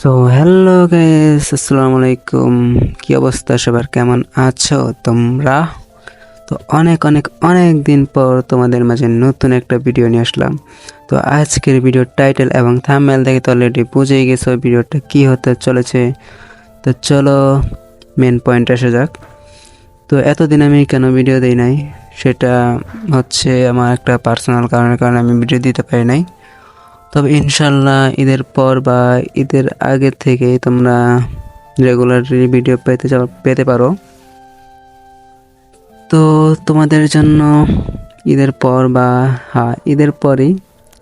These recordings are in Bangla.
সো হ্যালো গাইস আসসালামু আলাইকুম কি অবস্থা? সবার কেমন আছো তোমরা? তো অনেক অনেক অনেক দিন পর তোমাদের মাঝে নতুন একটা ভিডিও নিয়ে আসলাম। তো আজকের ভিডিওর টাইটেল এবং থাম্বনেল দেখে তো অলরেডি বুঝেই গেছো ভিডিওটা কি হতে চলেছে। তো চলো মেন পয়েন্ট আসা যাক। তো এতদিন আমি কেন ভিডিও দিই নাই? সেটা হচ্ছে আমার একটা পার্সোনাল কারণের কারণে আমি ভিডিও দিতে পারি নাই। তবে ইনশাল্লাহ ঈদের পর বা ঈদের আগে থেকে তোমরা রেগুলারলি ভিডিও পেতে পেতে পারো। তো তোমাদের জন্য ঈদের পর বা হ্যাঁ ঈদের পরই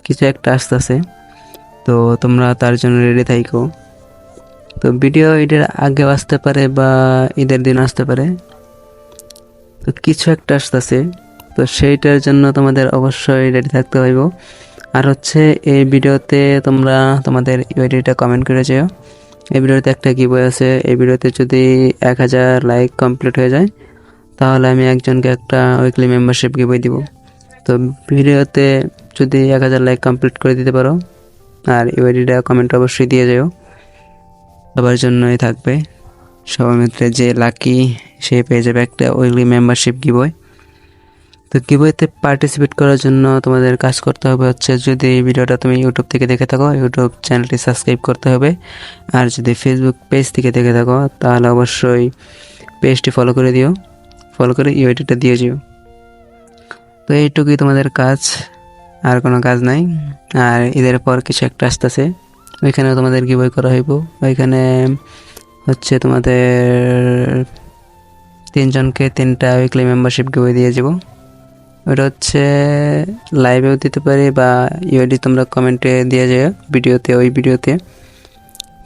কিছু একটা আসতেছে। তো তোমরা তার জন্য রেডি থাইকো। তো ভিডিও ঈদের আগে আসতে পারে বা ঈদের দিন আসতে পারে। তো কিছু একটা আসতেছে। তো সেইটার জন্য তোমাদের অবশ্যই রেডি থাকতে হইব। আর হচ্ছে এই ভিডিওতে তোমরা তোমাদের ইউআইডিটা কমেন্ট করে যেও। এই ভিডিওতে একটা গিবই আছে। এই ভিডিওতে যদি এক হাজার লাইক কমপ্লিট হয়ে যায়, তাহলে আমি একজনকে একটা উইকলি মেম্বারশিপ গিবই দিব। তো ভিডিওতে যদি এক হাজার লাইক কমপ্লিট করে দিতে পারো, আর ইউআইডিটা কমেন্ট অবশ্যই দিয়ে যেও। সবার জন্যই থাকবে। সবার মিত্রে যে লাকি সে পেয়ে যাবে একটা উইকলি মেম্বারশিপ গিবই তো গিবইতে পার্টিসিপেট করার জন্য তোমাদের কাজ করতে হবে হচ্ছে যদি এই ভিডিওটা তুমি ইউটিউব থেকে দেখে থাকো ইউটিউব চ্যানেলটি সাবস্ক্রাইব করতে হবে। আর যদি ফেসবুক পেজ থেকে দেখে থাকো, তাহলে অবশ্যই পেজটি ফলো করে দিও। ফলো করে ইউআইডিটা দিয়ে যেও তো এইটুকুই তোমাদের কাজ, আর কোনো কাজ নাই। আর ঈদের পর কিছু একটা আসতেছে। ওইখানেও তোমাদের গিবই করা হইব। ওইখানে হচ্ছে তোমাদের তিনজনকে তিনটা উইকলি মেম্বারশিপ গিবই দিয়ে যাব ওটা হচ্ছে লাইভেও দিতে পারি বা ইউআইডি তোমরা কমেন্টে দিয়ে যায় ভিডিওতে, ওই ভিডিওতে।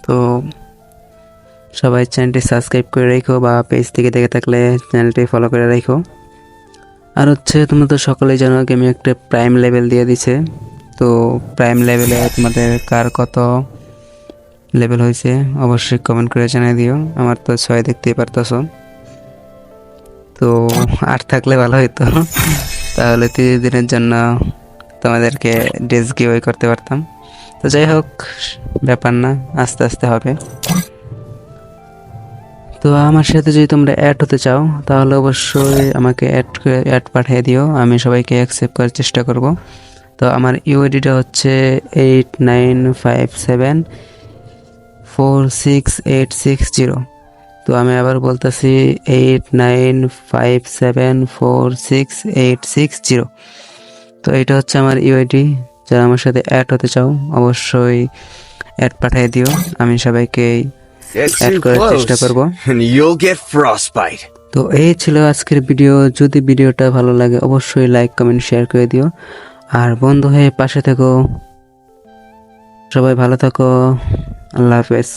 তো সবাই চ্যানেলটি সাবস্ক্রাইব করে রেখো বা পেজ থেকে দেখে থাকলে চ্যানেলটি ফলো করে রেখো। আর হচ্ছে, তোমরা তো সকলেই জানো গেমে একটা প্রাইম লেভেল দিয়ে দিছে। তো প্রাইম লেভেলে তোমাদের কার কত লেভেল হয়েছে অবশ্যই কমেন্ট করে জানিয়ে দিও। আমার তো ছয় দেখতেই পারতেছো। তো আর থাকলে ভালো হতো তাহলে তিরিশ দিনের জন্য তোমাদেরকে ড্রেস গিওয়ে করতে পারতাম। তো যাই হোক, ব্যাপার না, আস্তে আস্তে হবে। তো আমার সাথে যদি তোমরা অ্যাড হতে চাও, তাহলে অবশ্যই আমাকে অ্যাড অ্যাড পাঠিয়ে দিও। আমি সবাইকে অ্যাকসেপ্ট করার চেষ্টা করব। তো আমার ইউআইডিটা হচ্ছে eight nine five seven four six eight six zero তো আমি আবার বলতেছি eight nine five seven four six eight six zero তো এটা হচ্ছে আমার ইউআইডি যারা আমার সাথে অ্যাড হতে চাও অবশ্যই অ্যাড পাঠিয়ে দিও। আমি সবাইকে অ্যাড করার চেষ্টা করব. তো এই ছিল আজকের ভিডিও। যদি ভিডিওটা ভালো লাগে অবশ্যই লাইক কমেন্ট শেয়ার করে দিও। আর বন্ধু হয়ে পাশে থেকো। সবাই ভালো থাকো। আল্লাহ হাফেজ।